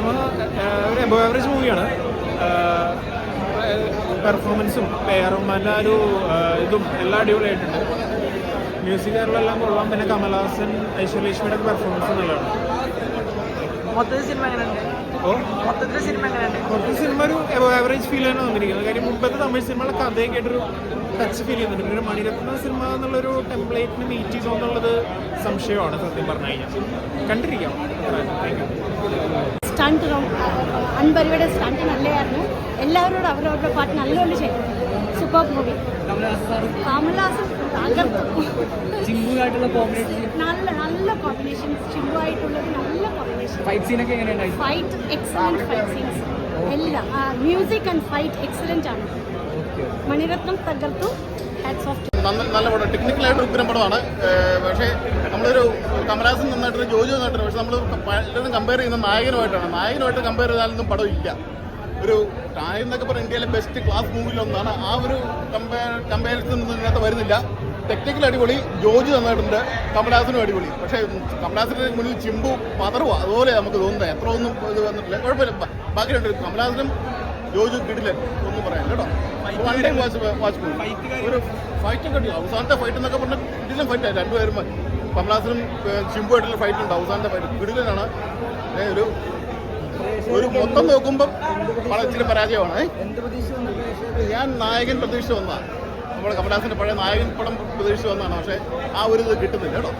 Cinema ഒരു above average മൂവിയാണ് പെർഫോമൻസും പേറുമാന്റെ ഒരു ഇതും എല്ലാം അടിപൊളിയായിട്ടുണ്ട്. മ്യൂസിക് എല്ലാം കൊള്ളാം. പിന്നെ കമൽഹാസൻ ഐശ്വര്യലക്ഷ്മിയുടെ പെർഫോമൻസ് നല്ലതാണ്. മൊത്തത്തിൽ സിനിമ ഓ? മൊത്തത്തിൽ സിനിമ സിനിമ ഒരു എബോ ആവറേജ് ഫീൽ ആണ് വന്നിരിക്കുന്നത്. കാര്യം മുമ്പത്തെ തമിഴ് സിനിമകളെ കഥയൊക്കെ കേട്ടൊരു ടച്ച് ഫീൽ ചെയ്യുന്നുണ്ട്. പിന്നെ മണിരത്ന സിനിമ എന്നുള്ളൊരു ടെംപ്ലേറ്റിന് മീറ്റ് ചെയ്തോ എന്നുള്ളത് സംശയമാണ് സത്യം പറഞ്ഞു കഴിഞ്ഞാൽ. കണ്ടിരിക്കാം. താങ്ക് യു സ്റ്റണ്ട് അൻപരിയുടെ സ്റ്റാൻഡ് നല്ലതായിരുന്നു. എല്ലാവരോടും അവരവരുടെ പാട്ട് നല്ലപോലെ ചെയ്തു. സൂപ്പർ മൂവി കമൽഹാസൻ നല്ല നല്ല കോമ്പിനേഷൻ ചിമ്പുമായിട്ടുള്ളത് നല്ല combination fight excellent fight scenes എല്ലാം മ്യൂസിക് ആൻഡ് ഫൈറ്റ് എക്സലന്റ് ആണ്. മണിരത്നം തകർത്തു. ഹാറ്റ്സ് ഓഫ് നല്ല നല്ല പടം. ടെക്നിക്കലായിട്ട് ഉഗ്രം പടമാണ്. പക്ഷേ നമ്മളൊരു കമലഹാസൻ നന്നായിട്ട് ജോജു നന്നായിട്ടുണ്ട് പക്ഷെ നമ്മൾ പലരും കമ്പയർ ചെയ്യുന്ന നായകനുമായിട്ടാണ്. നായകനുമായിട്ട് കമ്പയർ ചെയ്താലൊന്നും പടം ഇല്ല. ഒരു നായകൻ എന്നൊക്കെ പറഞ്ഞാൽ ഇന്ത്യയിലെ ബെസ്റ്റ് ക്ലാസ് മൂവിലൊന്നാണ് ആ ഒരു കമ്പയർ കമ്പാരിസൺ ഒന്നും ഇതിനകത്ത് വരുന്നില്ല. ടെക്നിക്കൽ അടിപൊളി ജോജു നന്നായിട്ടുണ്ട് കമലഹാസനും അടിപൊളി. പക്ഷേ കമലഹാസന്റെ മുന്നിൽ ചിമ്പു പതറുക അതുപോലെ നമുക്ക് തോന്നുന്നത് എത്ര ഒന്നും ഇത് വന്നിട്ടില്ല. കുഴപ്പമില്ല. ബാക്കി രണ്ട് കമലഹാസനും ജോജു കിടിലൻ. ഒന്നും പറയാൻ കേട്ടോ. വൺ ടൈം വാച്ച് വാച്ച് ഒരു ഫൈറ്റ് കണ്ടി അവസാനത്തെ ഫൈറ്റ് എന്നൊക്കെ പറഞ്ഞാൽ കിടിലൻ ഫൈറ്റ് രണ്ടുപേരും കമലഹാസനും ചിമ്പുമായിട്ടുള്ള ഫൈറ്റ് ഉണ്ട്. അവസാനത്തെ ഫൈറ്റ് കിടിലനാണ് ഏ, ഒരു ഒരു മൊത്തം നോക്കുമ്പം വളരെ പരാജയമാണ്. ഞാൻ നായകൻ പ്രതീക്ഷിച്ച് വന്നതാണ്. നമ്മുടെ കമലഹാസന്റെ പഴയ നായകൻ പടം പ്രതീക്ഷിച്ച് വന്നതാണ്. പക്ഷേ ആ ഒരു ഇത് കിട്ടുന്നില്ല കേട്ടോ.